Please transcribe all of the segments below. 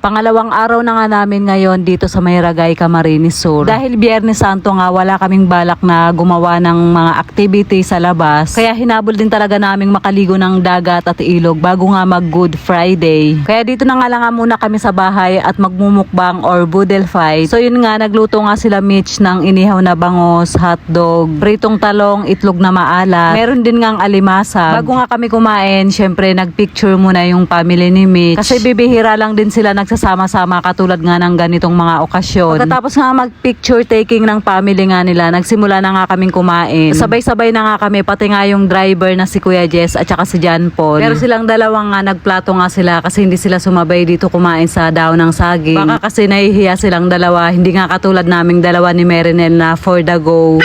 Pangalawang araw na nga namin ngayon dito sa Mayragay, Camarines Sur. Dahil Biyernes Santo nga wala kaming balak na gumawa ng mga activity sa labas. Kaya hinabol din talaga naming makaligo ng dagat at ilog bago nga mag Good Friday. Kaya dito na nga lang nga muna kami sa bahay at magmumukbang or budel fight. So yun nga, nagluto nga sila Mitch ng inihaw na bangos, hotdog, pritong talong, itlog na maalat. Meron din ngang alimasa. Bago nga kami kumain, syempre nagpicture muna yung family ni Mitch. Kasi bibihira lang din sila nagsasama-sama katulad nga ng ganitong mga okasyon. Pagkatapos nga mag-picture taking ng family nga nila, nagsimula na nga kaming kumain. Sabay-sabay na nga kami, pati nga yung driver na si Kuya Jess at saka si John Paul. Pero silang dalawang nga nagplato nga sila kasi hindi sila sumabay dito kumain sa daw ng saging. Baka kasi nahihiya silang dalawa, hindi nga katulad naming dalawa ni Merinel na for the go.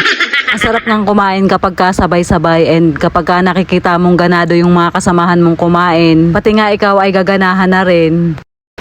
Ang sarap ng kumain kapag ka sabay-sabay and kapag ka nakikita mong ganado yung mga kasamahan mong kumain. Pati nga ikaw ay gaganahan na rin.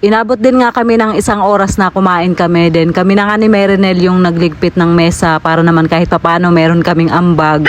Inabot din nga kami ng isang oras na kumain kami din. Kami na nga ni Merinel yung nagligpit ng mesa para naman kahit papano meron kaming ambag.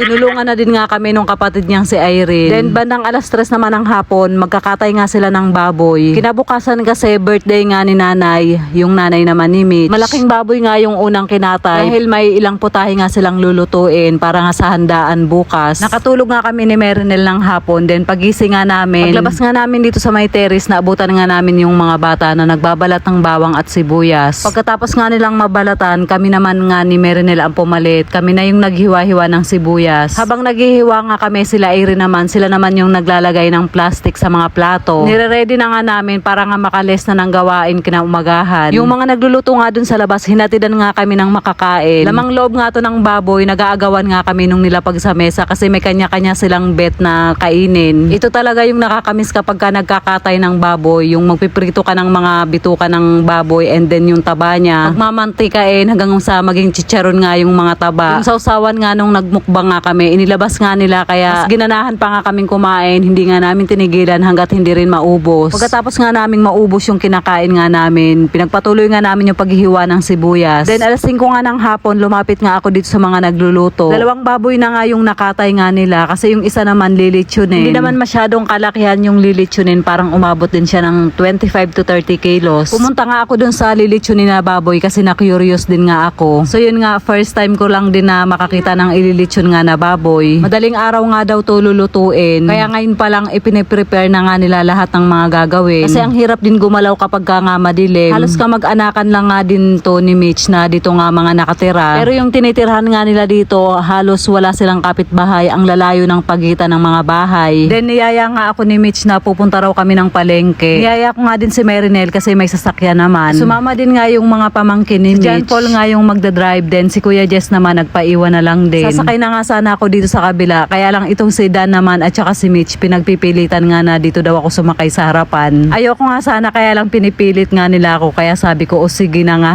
Tinulungan na din nga kami nung kapatid niyang si Irene. Then bandang alas tres naman ng hapon, magkakatay nga sila ng baboy. Kinabukasan kasi birthday nga ni nanay, yung nanay naman ni Mitch. Malaking baboy nga yung unang kinatay. Dahil may ilang putahe nga silang lulutuin para nga sa handaan bukas. Nakatulog nga kami ni Merinel ng hapon. Then pagising nga namin, paglabas nga namin dito sa may terrace, naabutan nga namin yung mga bata na nagbabalat ng bawang at sibuyas. Pagkatapos nga nilang mabalatan, kami naman nga ni Merinel ang pumalit. Kami na yung naghiwa-hiwa ng sibuyas. Habang naghihiwa nga kami, sila Irene naman, sila naman yung naglalagay ng plastic sa mga plato. Nire-ready na nga namin para nga makalis na ng gawain kinaumagahan. Yung mga nagluluto nga dun sa labas, hinatidan nga kami ng makakain. Lamang loob nga to ng baboy, nag-aagawan nga kami nung nilapag sa mesa kasi may kanya-kanya silang bet na kainin. Ito talaga yung nakakamiss kapag ka nagkakatay ng baboy, yung magpiprito ka ng mga bituka ng baboy and then yung taba niya. Magmamantikain hanggang sa maging chicharon nga yung mga taba. Yung sausawan nga nung nagmukbang nga kami, inilabas nga nila kaya mas ginanahan pa nga kaming kumain, hindi nga namin tinigilan hanggat hindi rin maubos. Pagkatapos nga naming maubos yung kinakain nga namin, pinagpatuloy nga namin yung paghihiwa ng sibuyas. Then alas 5 nga ng hapon, lumapit nga ako dito sa mga nagluluto. Dalawang baboy na nga yung nakatay nga nila kasi yung isa naman lilitsunin. Hindi naman masyadong kalakihan yung lilitsunin, parang umabot din siya ng 25 to 30 kilos. Pumunta nga ako dun sa lilitsunin na baboy kasi na-curious din nga ako. So yun nga, first time ko lang din na makakita ng ililitsyon nga na baboy. Madaling araw nga daw to lulutuin. Kaya ngayon pa lang ipine-prepare na nga nila lahat ng mga gagawin. Kasi ang hirap din gumalaw kapag ka nga madilim. Halos ka mag-anakan lang nga din to ni Mitch na dito nga mga nakatira. Pero yung tinitirhan nga nila dito, halos wala silang kapitbahay. Ang lalayo ng pagitan ng mga bahay. Then niyaya nga ako ni Mitch na pupunta raw kami ng palengke. Niyaya ko nga din si Merinel kasi may sasakyan naman. Sumama din nga yung mga pamangkin ni Mitch. Si John Paul nga yung magdadrive din. Si Kuya Jess naman nagpaiwan na lang din. Sasakay na nga sana ako dito sa kabila. Kaya lang itong si Dan naman at saka si Mitch pinagpipilitan nga na dito daw ako sumakay sa harapan. Ayoko nga sana kaya lang pinipilit nga nila ako. Kaya sabi ko, o sige na nga.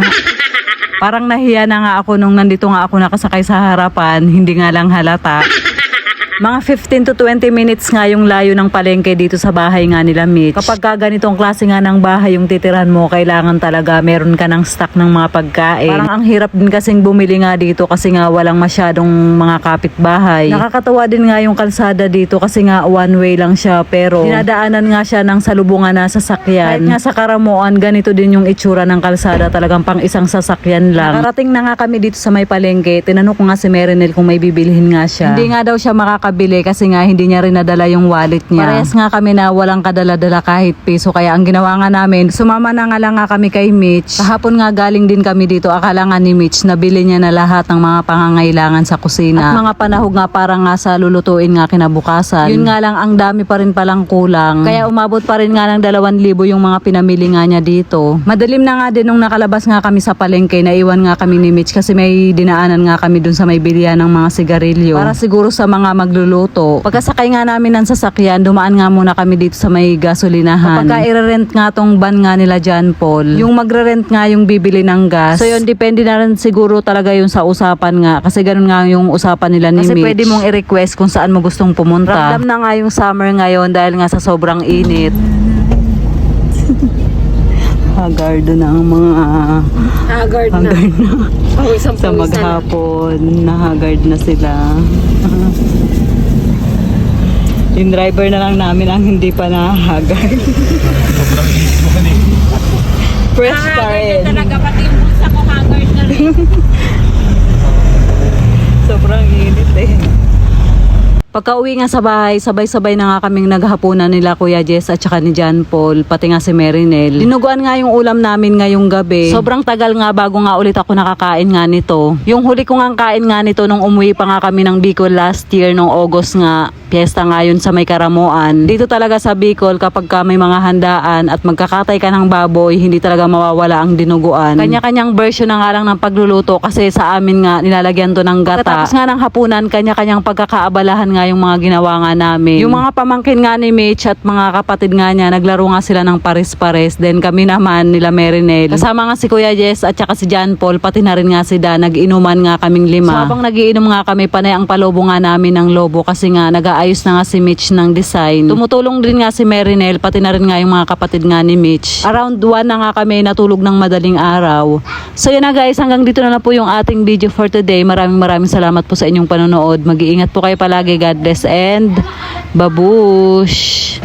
Parang nahiya na nga ako nung nandito nga ako nakasakay sa harapan, hindi nga lang halata. Mga 15 to 20 minutes nga yung layo ng palengke dito sa bahay nga nila Mitch. Kapag ka ganitong klase nga ng bahay yung titirahan mo, kailangan talaga meron ka ng stock ng mga pagkain. Parang ang hirap din kasing bumili nga dito kasi nga walang masyadong mga kapitbahay. Nakakatawa din nga yung kalsada dito kasi nga one way lang siya pero dinadaanan nga siya ng salubungan na sasakyan. Kahit nga sa Karamuan, ganito din yung itsura ng kalsada talagang pang isang sasakyan lang. Nakarating na nga kami dito sa may palengke. Tinanong ko nga si Merinel kung may bibilhin nga siya. Hindi nga daw siya makakabili kasi nga hindi niya rin nadala yung wallet niya. Parehas nga kami na walang kadala-dala kahit piso. Kaya ang ginawa nga namin, sumama na nga lang nga kami kay Mitch. Kahapon nga galing din kami dito. Akala nga ni Mitch, nabili niya na lahat ng mga pangangailangan sa kusina. At mga panahog nga para nga sa lulutuin nga kinabukasan. Yun nga lang, ang dami pa rin palang kulang. Kaya umabot pa rin nga ng 2,000 yung mga pinamili nga niya dito. Madalim na nga din nung nakalabas nga kami sa palengke, naiwan nga kami ni Mitch kasi may dinaanan nga kami dun sa may bilihan ng mga sigarilyo. Para siguro sa mga maglu pagluluto. Pagkasakay nga namin ng sasakyan, dumaan nga muna kami dito sa may gasolinahan. Kapag i-rent nga tong van nga nila John Paul, yung magre-rent nga yung bibili ng gas. So yun, depende na rin siguro talaga yung sa usapan nga. Kasi ganun nga yung usapan nila ni Kasi Mitch. pwede mong i-request kung saan mo gustong pumunta. Ramdam na nga yung summer ngayon dahil nga sa sobrang init. Haggard na ang mga Haggard na. haggard na Pawisang sa maghapon. Nahagard na sila. yung driver na lang namin ang hindi pa nahagard. Fresh pa rin. talaga, pati yung bulsa ko haggard na rin. Sobrang init eh. Pagka uwi nga sa bahay, sabay-sabay na nga kaming naghapunan nila Kuya Jess at saka ni John Paul, pati nga si Marinel. Dinuguan nga yung ulam namin ngayong gabi. Sobrang tagal nga bago nga ulit ako nakakain nga nito. Yung huli ko nga kain nga nito nung umuwi pa nga kami ng Bicol last year, nung August nga, piyesta nga yun sa may Karamuan. Dito talaga sa Bicol, kapag ka may mga handaan at magkakatay ka ng baboy, hindi talaga mawawala ang dinuguan. Kanya-kanyang version na nga lang ng pagluluto kasi sa amin nga nilalagyan to ng gata. Tapos nga ng hapunan, kanya-kanyang pagkakaabalahan nga yung mga ginawa nga namin. Yung mga pamangkin nga ni Mitch at mga kapatid nga niya, naglaro nga sila ng pares-pares. Then kami naman, nila Marinel. Kasama nga si Kuya Jess at saka si John Paul, pati na rin nga si Dan, nag-inuman nga kaming lima. So habang nagiinom nga kami, panay ang palobo nga namin ng lobo kasi nga nag-aayos na nga si Mitch ng design. Tumutulong din nga si Marinel, pati na rin nga yung mga kapatid nga ni Mitch. Around 1 na nga kami natulog ng madaling araw. So yun na guys, hanggang dito na na po yung ating video for today. Maraming maraming salamat po sa inyong panonood. Mag-iingat po kayo palagi. God bless and babush!